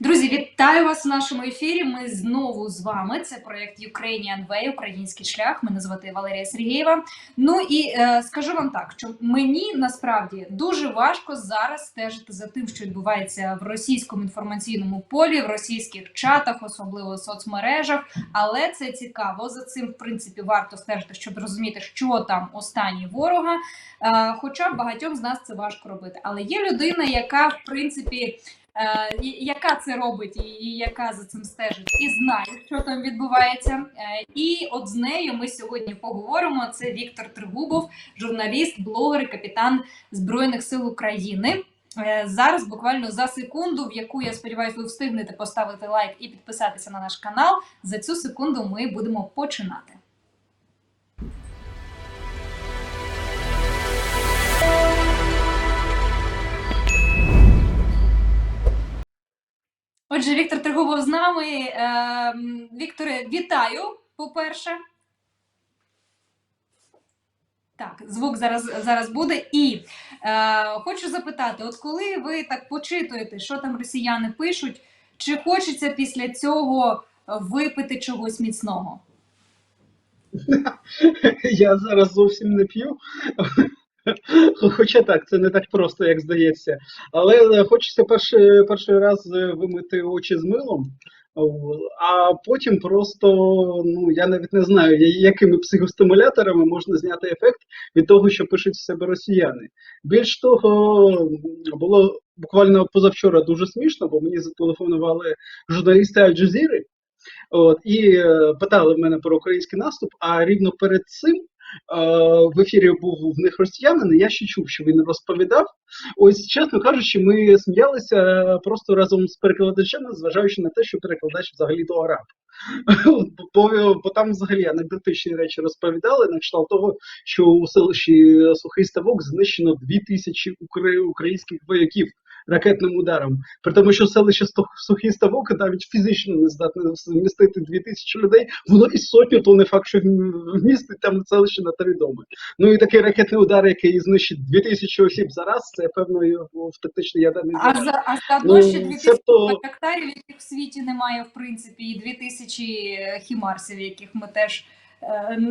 Друзі, вітаю вас в нашому ефірі. Ми знову з вами. Це проект Ukrainian Way, Український шлях. Мене звати Валерія Сергієва. Ну і е, скажу вам так, що мені насправді дуже важко зараз стежити за тим, що відбувається в російському інформаційному полі, в російських чатах, особливо в соцмережах. Але це цікаво. За цим в принципі варто стежити, щоб розуміти, що там останні ворога. Е, хоча багатьом з нас це важко робити. Але є людина, яка в принципі. Е, яка це робить і, яка за цим стежить, і знає, що там відбувається. Е, І от з нею ми сьогодні поговоримо. Це Віктор Тригубов, журналіст, блогер капітан Збройних сил України. Е, Зараз буквально за секунду, в яку я сподіваюся, ви встигнете поставити лайк і підписатися на наш канал. За цю секунду ми будемо починати. Отже, Віктор Тригубов з нами. Ем, Вікторе, вітаю, по-перше. Так, звук зараз, зараз буде. І е, хочу запитати: от коли ви так почитуєте, що там росіяни пишуть, чи хочеться після цього випити чогось міцного? Я зараз зовсім не п'ю. Хоча так, це не так просто, як здається. Але хочеться перший, перший раз вимити очі з милом, а потім просто, ну я навіть не знаю, якими психостимуляторами можна зняти ефект від того, що пишуть в себе росіяни. Більш того, було буквально позавчора дуже смішно, бо мені зателефонували журналісти Аль-Джазіри. От, і е, питали в мене про український наступ, а рівно перед цим е, в ефірі був в них росіянин, і я ще чув, що він розповідав. Ось, чесно кажучи, ми сміялися е, просто разом з перекладачами, зважаючи на те, що перекладач взагалі то араб. Бо, бо там взагалі анекдотичні речі розповідали, на кшталт того, що у селищі Сухий Ставок знищено 2000 укра- українських вояків ракетним ударом. При тому, що селище Сухий Ставок навіть фізично не здатне вмістити 2000 людей, воно і сотню, то не факт, що вмістить там селище на три доми. Ну і такий ракетний удар, який знищить 2000 осіб за раз, це певно в тактичний ядерний А за а заодно Ну, ще це 2000 то- бактарів, яких в світі немає, в принципі, і 2000 хімарсів, яких ми теж е,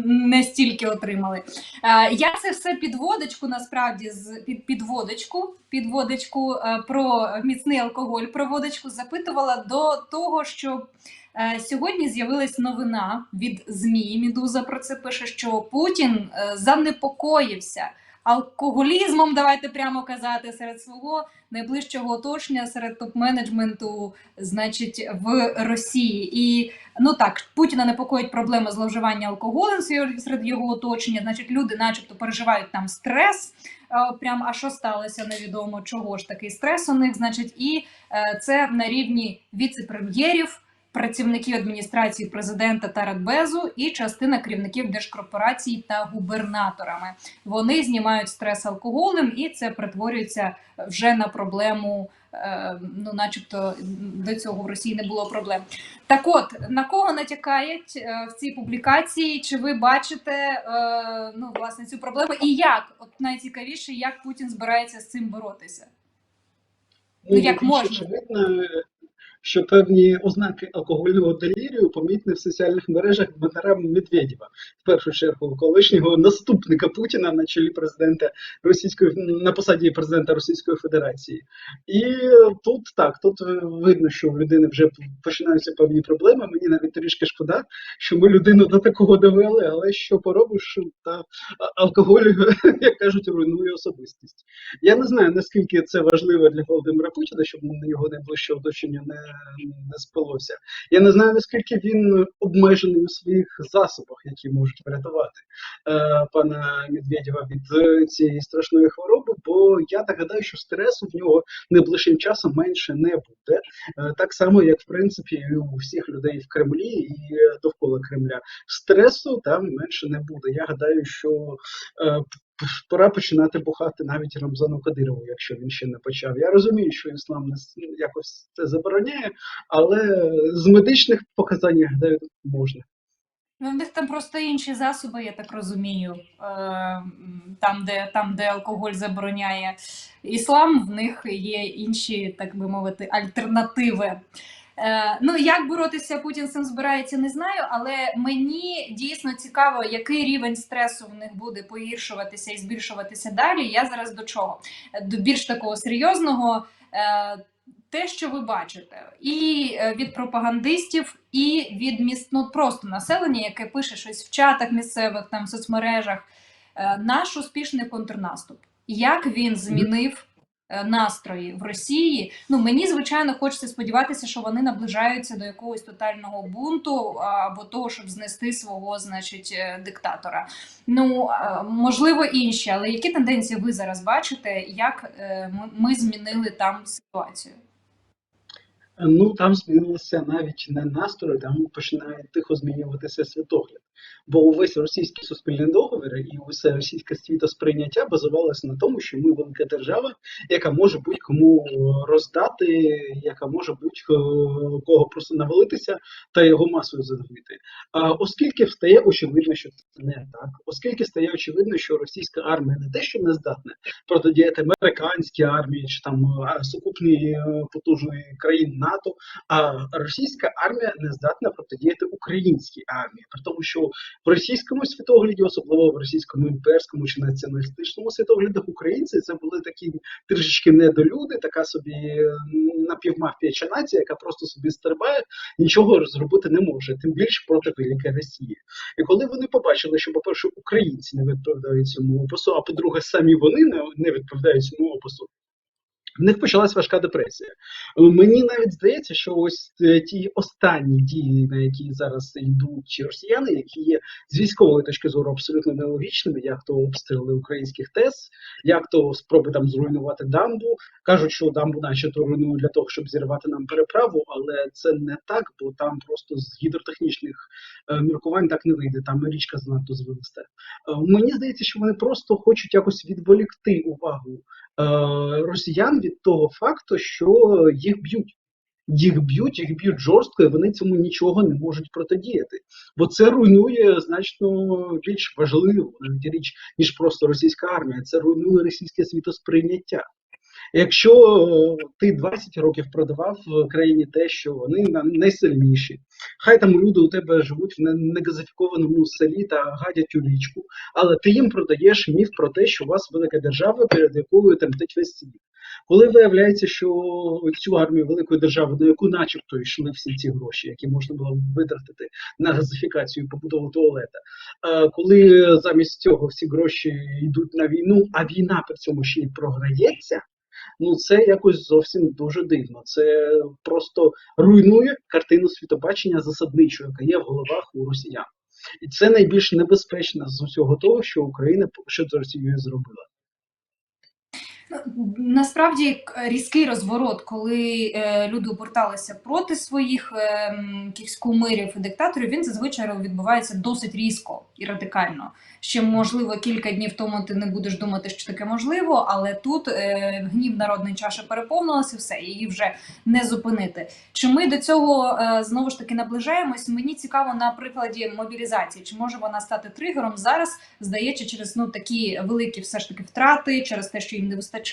не стільки отримали. Е, Я це все підводочку, насправді, з під підводочку, підводочку е, про міцний алкоголь, про водочку запитувала до того, що е, сьогодні з'явилась новина від ЗМІ. Медуза про це пише, що Путін е, занепокоївся алкоголізмом, давайте прямо казати, серед свого найближчого оточення серед топ-менеджменту, значить, в Росії. І ну так, Путіна непокоїть проблеми зловживання алкоголем серед- його оточення. Значить, люди, начебто, переживають там стрес. е, Прям а що сталося, невідомо чого ж такий стрес у них. Значить, і е, це на рівні віце-прем'єрів. Працівників адміністрації президента та Радбезу і частина керівників держкорпорацій та губернаторами. Вони знімають стрес алкоголем, і це перетворюється вже на проблему. е, Ну, начебто, до цього в Росії не було проблем. Так от на кого натякають е, в цій публікації? Чи ви бачите е, ну, власне цю проблему? І як? От найцікавіше, як Путін збирається з цим боротися? Ну, як можна? очевидно, що певні ознаки алкогольного делірію помітні в соціальних мережах Дмитра Медведєва, в першу чергу колишнього наступника Путіна на чолі президента Російської на посаді президента Російської Федерації. І тут так, тут видно, що в людини вже починаються певні проблеми. Мені навіть трішки шкода, що ми людину до такого довели, але що поробиш, та алкоголь, як кажуть, руйнує особистість. Я не знаю, наскільки це важливо для Володимира Путіна, щоб на його найближче оточення не, не спалося. Я не знаю, наскільки він обмежений у своїх засобах, які можуть врятувати е, пана Медведєва від е, цієї страшної хвороби, бо я так гадаю, що стресу в нього найближчим часом менше не буде. Е, так само, як в принципі і у всіх людей в Кремлі і довкола Кремля. Стресу там менше не буде. Я гадаю, що е, пора починати бухати навіть Рамзану Кадирову, якщо він ще не почав. Я розумію, що іслам не якось це забороняє, але з медичних показань, я можна. Ну, в них там просто інші засоби, я так розумію. Е, Там, де, там, де алкоголь забороняє іслам, в них є інші, так би мовити, альтернативи. Е, ну, як боротися Путін цим збирається, не знаю, але мені дійсно цікаво, який рівень стресу в них буде погіршуватися і збільшуватися далі. Я зараз до чого? Е, До більш такого серйозного. Е, те, що ви бачите, і від пропагандистів, і від міст, ну, просто населення, яке пише щось в чатах місцевих, там в соцмережах, наш успішний контрнаступ. Як він змінив настрої в Росії? Ну мені звичайно хочеться сподіватися, що вони наближаються до якогось тотального бунту або того, щоб знести свого, значить, е, диктатора. Ну е, можливо, інші, але які тенденції ви зараз бачите, як е, ми змінили там ситуацію? Ну, там змінилося навіть не настрої, там починає тихо змінюватися світогляд. Бо увесь російський суспільний договір і усе російське світосприйняття базувалося на тому, що ми велика держава, яка може будь-кому роздати, яка може будь-кого просто навалитися та його масою задавити. А оскільки встає очевидно, що це не так, оскільки стає очевидно, що російська армія не те, що не здатна протидіяти американській армії чи там сукупній е, потужної країн НАТО, а російська армія не здатна протидіяти українській армії, при тому, що в російському світогляді, особливо в російському імперському чи націоналістичному світоглядах, українці це були такі трішечки недолюди, така собі напівмафіяча нація, яка просто собі стрибає, нічого зробити не може, тим більше проти великої Росії. І коли вони побачили, що, по-перше, українці не відповідають цьому опису, а по-друге, самі вони не відповідають цьому опису. В них почалась важка депресія. Мені навіть здається, що ось е, ті останні дії, на які зараз йдуть росіяни, які є з військової точки зору абсолютно нелогічними, як то обстріли українських ТЕС, як то спроби там зруйнувати дамбу. Кажуть, що дамбу начебто руйнують для того, щоб зірвати нам переправу, але це не так, бо там просто з гідротехнічних е, міркувань так не вийде. Там річка занадто звилиста. Е, Мені здається, що вони просто хочуть якось відволікти увагу е, росіян від того факту, що їх б'ють. Їх б'ють, їх б'ють жорстко, і вони цьому нічого не можуть протидіяти. Бо це руйнує значно більш важливу річ, ніж просто російська армія. Це руйнує російське світосприйняття. Якщо е, ти 20 років продавав в країні те, що вони найсильніші, хай там люди у тебе живуть в не- негазифікованому селі та гадять у річку, але ти їм продаєш міф про те, що у вас велика держава, перед якою тремтить весь світ. Коли виявляється, що цю армію великої держави, на яку начебто йшли всі ці гроші, які можна було витратити на газифікацію побудову туалета, е, коли замість цього всі гроші йдуть на війну, а війна при цьому ще й програється. Ну, це якось зовсім дуже дивно. Це просто руйнує картину світобачення засадничого, яка є в головах у росіян. І це найбільш небезпечно з усього того, що Україна поки що Росією зробила. Насправді різкий розворот, коли е, люди оберталися проти своїх е, кумирів і диктаторів, він зазвичай відбувається досить різко і радикально. Ще можливо кілька днів тому ти не будеш думати, що таке можливо, але тут е, гнів народної чаші переповнилася, все її вже не зупинити. Чи ми до цього знову ж таки наближаємось? Мені цікаво на прикладі мобілізації, чи може вона стати тригером зараз? Здається, через ну такі великі все ж таки втрати, через те, що їм не вистачає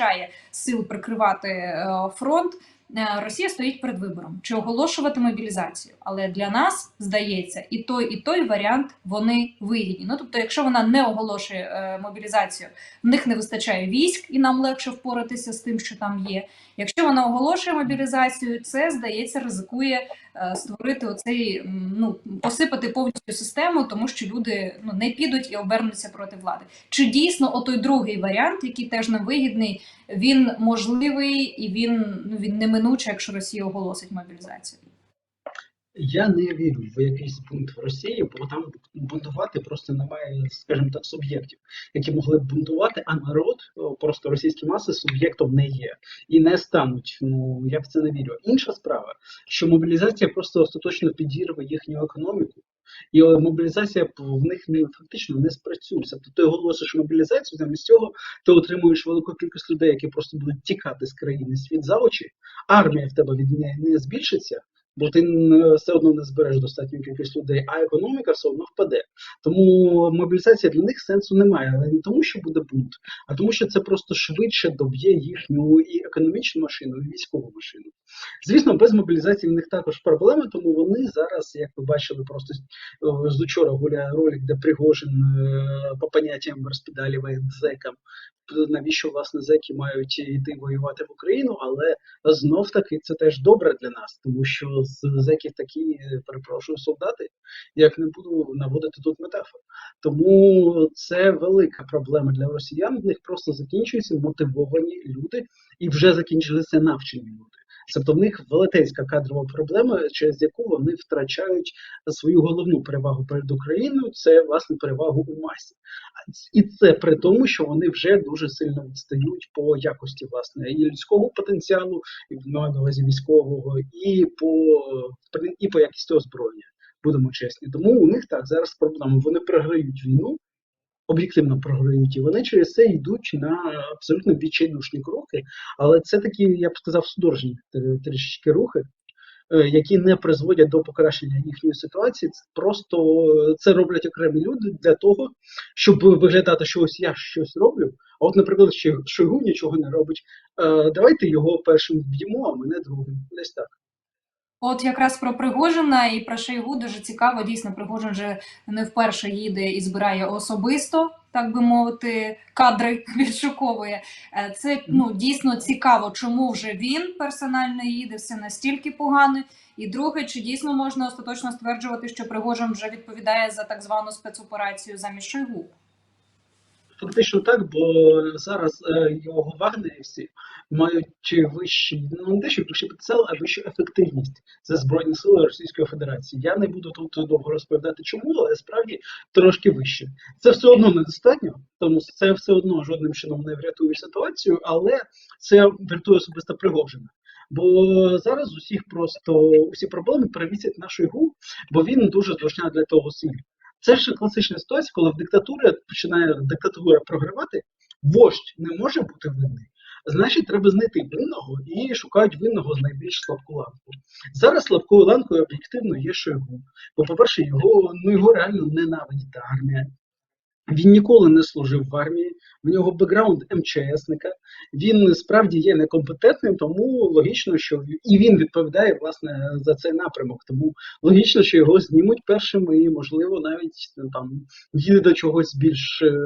сил прикривати е, фронт. Е, Росія стоїть перед вибором чи оголошувати мобілізацію. Але для нас здається, і той, і той варіант вони вигідні. Ну тобто, якщо вона не оголошує е, мобілізацію, в них не вистачає військ, і нам легше впоратися з тим, що там є. Якщо вона оголошує мобілізацію, це здається ризикує е, створити оцей ну посипати повністю систему, тому що люди ну не підуть і обернуться проти влади. Чи дійсно отой другий варіант, який теж нам вигідний, він можливий і він ну він неминучий, якщо Росія оголосить мобілізацію? Я не вірю в якийсь бунт в Росії, бо там бунтувати просто немає, скажімо так, суб'єктів, які могли б бунтувати, а народ, просто російські маси суб'єктом не є і не стануть. Ну я в це не вірю. Інша справа, що мобілізація просто остаточно підірве їхню економіку. І е, мобілізація в них не фактично не спрацює. Тобто ти оголосиш мобілізацію, замість цього ти отримуєш велику кількість людей, які просто будуть тікати з країни світ за очі. Армія в тебе від не збільшиться, бо ти все одно не збереш достатню кількість людей, а економіка все одно впаде. Тому мобілізація для них сенсу немає, але не тому, що буде бунт, а тому, що це просто швидше доб'є їхню і економічну машину, і військову машину. Звісно, без мобілізації в них також проблеми, тому вони зараз, як ви бачили, просто е, з учора гуляє ролик, де Пригожин е, по поняттям розпідалює зекам. Навіщо власне зеки мають йти воювати в Україну, але знов таки це теж добре для нас, тому що з зеків такі, перепрошую, солдати, як не буду наводити тут метафор. Тому це велика проблема для росіян. В них просто закінчуються мотивовані люди, і вже закінчилися навчені люди. Тобто в них велетенська кадрова проблема, через яку вони втрачають свою головну перевагу перед Україною це власне перевагу у масі. І це при тому, що вони вже дуже сильно відстають по якості власне і людського потенціалу, і маю на увазі військового, і по і по якості озброєння. Будемо чесні. Тому у них так зараз проблема. Вони програють війну, об'єктивно програють, і вони через це йдуть на абсолютно відчайдушні кроки. Але це такі, я б сказав, судорожні тр- трішечки рухи, е, які не призводять до покращення їхньої ситуації. Це просто е, це роблять окремі люди для того, щоб виглядати, що ось я щось роблю. А от, наприклад, Шой- Шойгу нічого не робить. Е, Давайте його першим вб'ємо, а мене другим. Десь так. От якраз про Пригожина і про Шойгу дуже цікаво. Дійсно, Пригожин вже не вперше їде і збирає особисто, так би мовити, кадри відшуковує. Е, Це ну дійсно цікаво, чому вже він персонально їде, все настільки погано. І друге, чи дійсно можна остаточно стверджувати, що Пригожин вже відповідає за так звану спецоперацію замість Шойгу? Фактично так, бо зараз е, його вагнерівці мають вищий, ну не те, вищий потенціал, а вищу ефективність. Це Збройні сили Російської Федерації. Я не буду тут довго розповідати, чому, але справді трошки вище. Це все одно недостатньо, тому це все одно жодним чином не врятує ситуацію, але це врятує особисто Пригожина. Бо зараз усіх просто усі проблеми перевісять на Шойгу, бо він дуже зручна для того сильний. Це ж класична ситуація, коли в диктатурі починає диктатура програвати, вождь не може бути винний. Значить, треба знайти винного і шукають винного з найбільш слабку ланку. Зараз слабкою ланкою об'єктивно є Шойгу. Бо, по-перше, його, ну, його реально ненавидить армія. Він ніколи не служив в армії, в нього бекграунд МЧСника. Він справді є некомпетентним, тому логічно, що і він відповідає власне за цей напрямок. Тому логічно, що його знімуть першим, і можливо навіть ну, там їде до чогось більш е,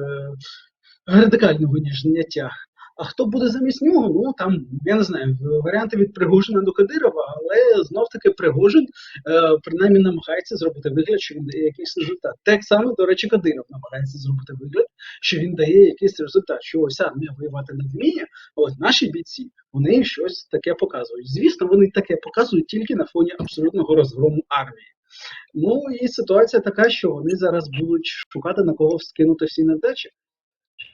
радикального, ніж зняття. А хто буде замість нього? Ну там я не знаю, варіанти від Пригожина до Кадирова, але знов таки Пригожин е, принаймні намагається зробити вигляд, що він дає якийсь результат. Так само, до речі, Кадиров намагається зробити вигляд, що він дає якийсь результат. Що ось армія воювати не вміє, а от наші бійці вони щось таке показують. Звісно, вони таке показують тільки на фоні абсолютного розгрому армії. Ну і ситуація така, що вони зараз будуть шукати на кого скинути всі невдачі.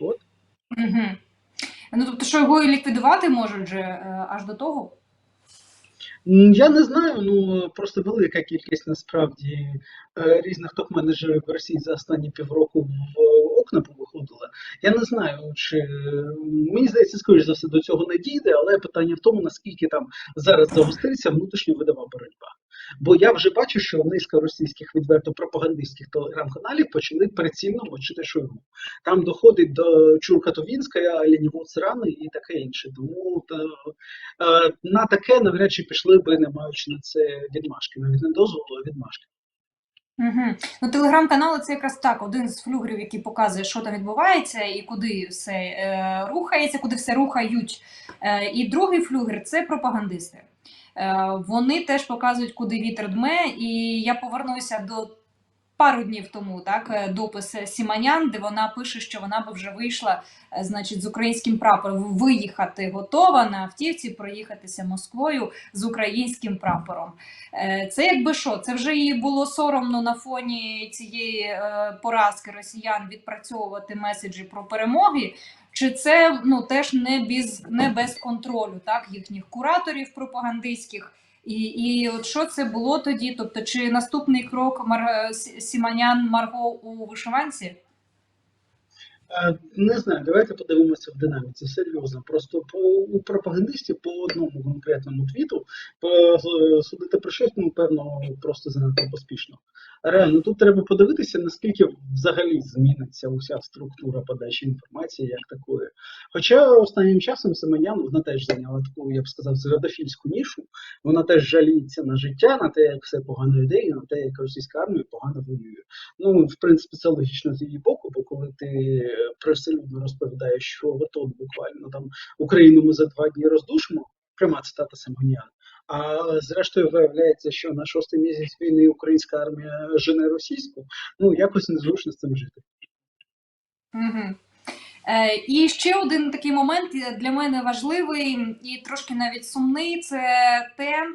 От. Угу. Ну тобто, що його і ліквідувати можуть же е, аж до того? Я не знаю, ну просто велика кількість насправді е, різних топ-менеджерів в Росії за останні півроку в окна повиходила. Я не знаю, чи мені здається, скоріш за все до цього не дійде, але питання в тому, наскільки там зараз загостриться внутрішньовидова боротьба. Бо я вже бачу, що низка російських відверто пропагандистських телеграм-каналів почали прицільно мочити Шойгу. Там доходить до Чуркатовінська, Лінівод Срани і таке інше. Тому та, е, на таке навряд чи пішли би, не маючи на це відмашки, навіть не дозволу, а відмашки. Угу. Ну, телеграм-канали це якраз так, один з флюгерів, який показує, що там відбувається і куди все е, рухається, куди все рухають. Е, і другий флюгер це пропагандисти. Е, вони теж показують, куди вітер дме. І я повернуся до пару днів тому, так, е, допис Сіманян, де вона пише, що вона би вже вийшла е, значить, з українським прапором. Виїхати готова на автівці, проїхатися Москвою з українським прапором. Е, Це якби що, це вже їй було соромно на фоні цієї е, поразки росіян відпрацьовувати меседжі про перемоги. Чи це ну теж не без не без контролю, так їхніх кураторів пропагандистських, і, і от що це було тоді? Тобто, чи наступний крок Мар... Сіманян Марго у вишиванці? Не знаю, давайте подивимося в динаміці. Серйозно. Просто по у пропагандистів по одному конкретному твіту судити щось, ну, певно, просто занадто поспішно. Реально, тут треба подивитися, наскільки взагалі зміниться уся структура подачі інформації як такої. Хоча останнім часом Семенян вона теж зайняла таку, я б сказав, зрадофільську нішу. Вона теж жаліється на життя, на те, як все погано йде, і на те, як російська армія погано воює. Ну, в принципі, це логічно з її боку, бо коли ти привселюдно розповідаєш, що от буквально там Україну ми за два дні роздушимо, пряма цитата Семенян. А зрештою виявляється, що на шостий місяць війни українська армія жене російську. Ну якось незручно з цим жити. Е, і ще один такий момент для мене важливий і трошки навіть сумний це те,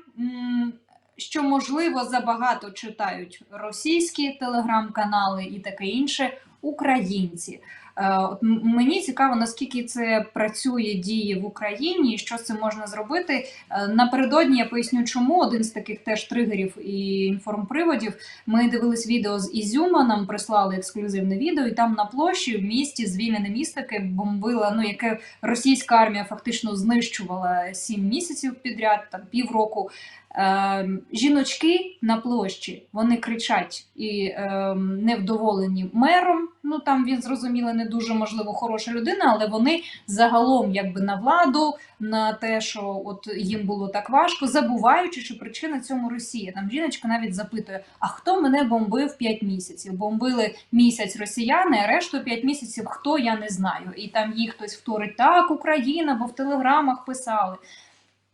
що можливо забагато читають російські телеграм-канали і таке інше українці. Е, От мені цікаво, наскільки це працює діє в Україні, і що з цим можна зробити. Е, Напередодні я поясню, чому один з таких теж тригерів і інформприводів. Ми дивились відео з Ізюма, нам прислали ексклюзивне відео, і там на площі в місті звільнене місто, яке бомбила, ну яке російська армія фактично знищувала сім місяців підряд, там півроку. Е, жіночки на площі вони кричать і е, невдоволені мером. Ну там він зрозуміло не дуже можливо хороша людина, але вони загалом якби на владу, на те, що от їм було так важко, забуваючи, що причина цьому Росія. Там жіночка навіть запитує: а хто мене бомбив 5 місяців? Бомбили місяць росіяни, а решту 5 місяців хто я не знаю. І там їх хтось вторить так, Україна, бо в телеграмах писали.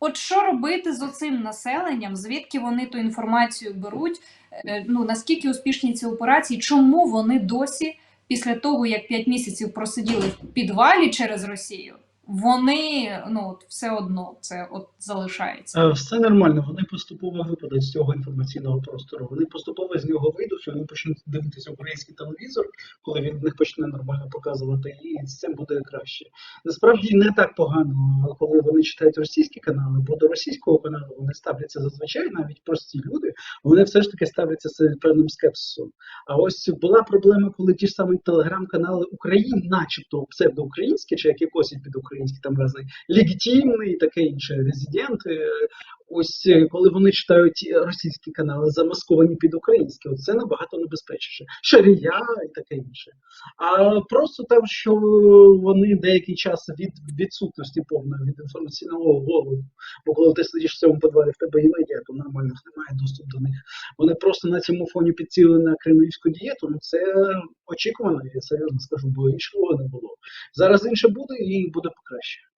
От що робити з оцим населенням? Звідки вони ту інформацію беруть? Е, Ну наскільки успішні ці операції? Чому вони досі, після того як 5 місяців просиділи в підвалі через Росію, вони ну все одно це от залишається? Е, Все нормально, вони поступово випадуть з цього інформаційного простору. Вони поступово з нього вийдуть, вони почнуть дивитися український телевізор, коли він в них почне нормально показувати, і з цим буде краще. Насправді не так погано, коли вони читають російські канали, бо до російського каналу вони ставляться зазвичай, навіть прості люди, вони все ж таки ставляться з певним скепсисом. А ось була проблема, коли ті ж самі телеграм-канали України, начебто псевдоукраїнські, чи які косять під українські там рази легітимні і таке інше, резиденти. Ось е, коли вони читають російські канали, замасковані під українські, це набагато небезпечніше. Шарія і таке інше. А просто там, що вони деякий час від відсутності повної від інформаційного голоду, бо коли ти сидиш в цьому підвалі, в тебе і медіа, то нормальних немає доступу до них. Вони просто на цьому фоні підцілили на кремлівську дієту. Ну це очікувано, я серйозно скажу, бо іншого не було. Зараз інше буде і буде покраще.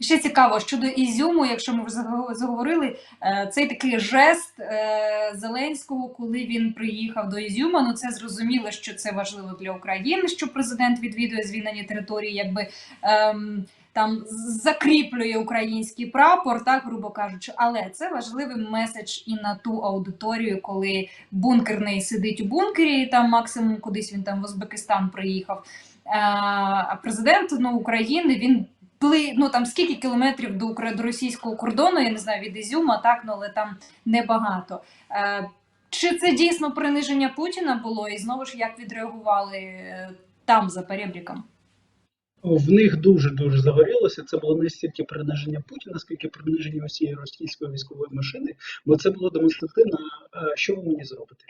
Ще цікаво щодо Ізюму, якщо ми вже заговорили, е, цей такий жест е, Зеленського, коли він приїхав до Ізюма. Ну це зрозуміло, що це важливо для України, що президент відвідує звільнені території, якби. Ем, там закріплює український прапор, так грубо кажучи, але це важливий меседж і на ту аудиторію, коли бункерний сидить у бункері, і там максимум кудись він там в Узбекистан приїхав. Е, А президент ну, України він пли, ну там скільки кілометрів до, до російського кордону, я не знаю, від Ізюма, так, ну але там небагато. Е, чи це дійсно приниження Путіна було? І знову ж як відреагували е, там за перебріком? В них дуже дуже загорілося. Це було не стільки приниження Путіна, скільки приниження усієї російської військової машини, бо це було демонстративно. Що ви мені зробите?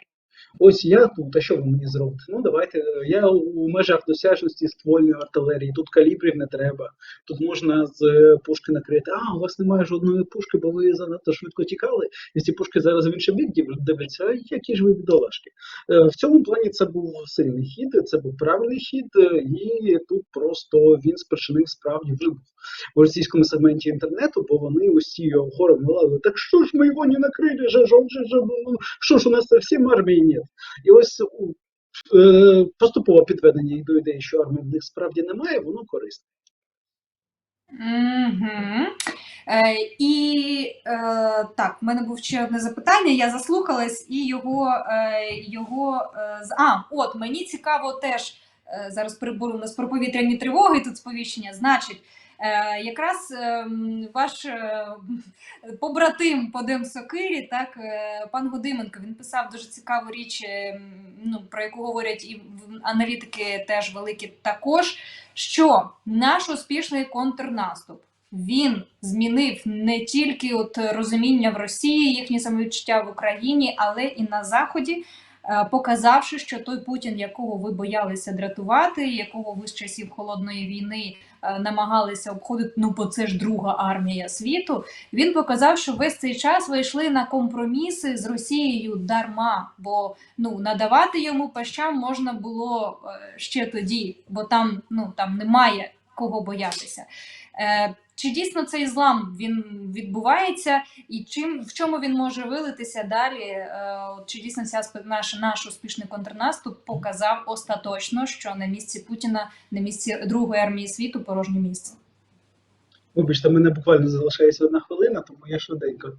Ось я тут, а що ви мені зробите? Ну давайте. Я у межах досяжності ствольної артилерії. Тут калібрів не треба. Тут можна з е, пушки накрити. А, у вас немає жодної пушки, бо ви занадто швидко тікали, і ці пушки зараз в інший бік див- дивляться. А які ж ви бідолашки? Е, В цьому плані це був сильний хід, це був правильний хід, е, і тут просто він спричинив справді вибух в російському сегменті інтернету, бо вони усі його хором вилали. Так що ж ми його не накрили? Же, же, же, же, ну, що ж у нас совсем армії нет? І ось е, поступове підведення до ідеї, що армії в них справді немає, воно корисне. Угу. Е, і е, так, в мене був ще одне запитання. Я заслухалась, і його, е, його е, а, от мені цікаво теж е, зараз прибору у нас про повітряні тривоги. Тут сповіщення. Значить, якраз ем, ваш е, побратим по Демсокирі, так, е, пан Гудименко, він писав дуже цікаву річ, е, ну, про яку говорять і аналітики теж великі також, що наш успішний контрнаступ. Він змінив не тільки от розуміння в Росії, їхнє самовідчуття в Україні, але і на Заході, е, показавши, що той Путін, якого ви боялися дратувати, якого ви з часів холодної війни е, намагалися обходити, ну бо це ж друга армія світу. Він показав, що весь цей час ви йшли на компроміси з Росією дарма, бо ну надавати йому пащам можна було е, ще тоді, бо там ну там немає кого боятися. Е, чи дійсно цей злам він відбувається, і чим в чому він може вилитися далі? Е, чи дійсно ця наш, наш успішний контрнаступ показав остаточно, що на місці Путіна, на місці другої армії світу порожнє місце? Вибачте, мене буквально залишається одна хвилина, тому я швиденько. Е,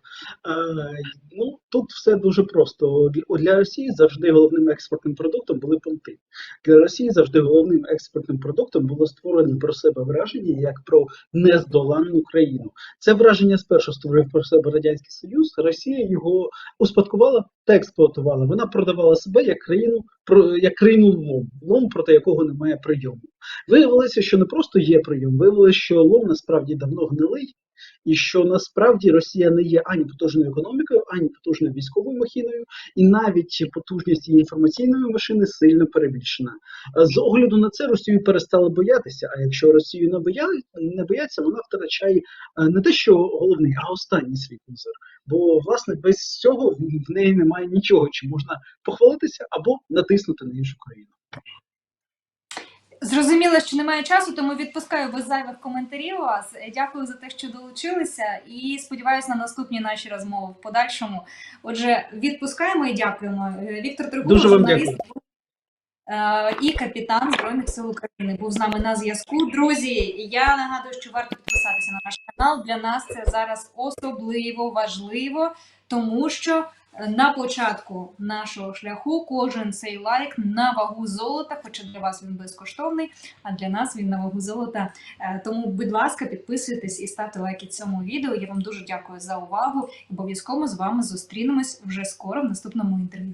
ну, тут все дуже просто. Для Росії завжди головним експортним продуктом були понти. Для Росії завжди головним експортним продуктом було створено про себе враження як про нездоланну країну. Це враження спершу створив про себе Радянський Союз. Росія його успадкувала та експлуатувала. Вона продавала себе як країну про як крийну лом, лом, проти якого немає прийому. Виявилося, що не просто є прийом, виявилося, що лом насправді давно гнилий, і що насправді Росія не є ані потужною економікою, ані потужною військовою махіною, і навіть потужність її інформаційної машини сильно перебільшена. З огляду на це Росію перестали боятися. А якщо Росію не боя- не бояться, вона втрачає е, не те, що головний, а останній свій козир. Бо власне без цього в неї немає нічого, чим можна похвалитися або натиснути на іншу країну. Зрозуміло, що немає часу, тому відпускаю без зайвих коментарів вас. Дякую за те, що долучилися, і сподіваюся на наступні наші розмови в подальшому. Отже, відпускаємо і дякуємо. Е, Віктор вам журналіст е, і капітан Збройних сил України, був з нами на зв'язку. Друзі, я нагадую, що варто підписатися на наш канал. Для нас це зараз особливо важливо, тому що на початку нашого шляху кожен цей лайк на вагу золота, хоча для вас він безкоштовний, а для нас він на вагу золота. Е, Тому, будь ласка, підписуйтесь і ставте лайки цьому відео. Я вам дуже дякую за увагу. Обов'язково з вами зустрінемось вже скоро в наступному інтерв'ю.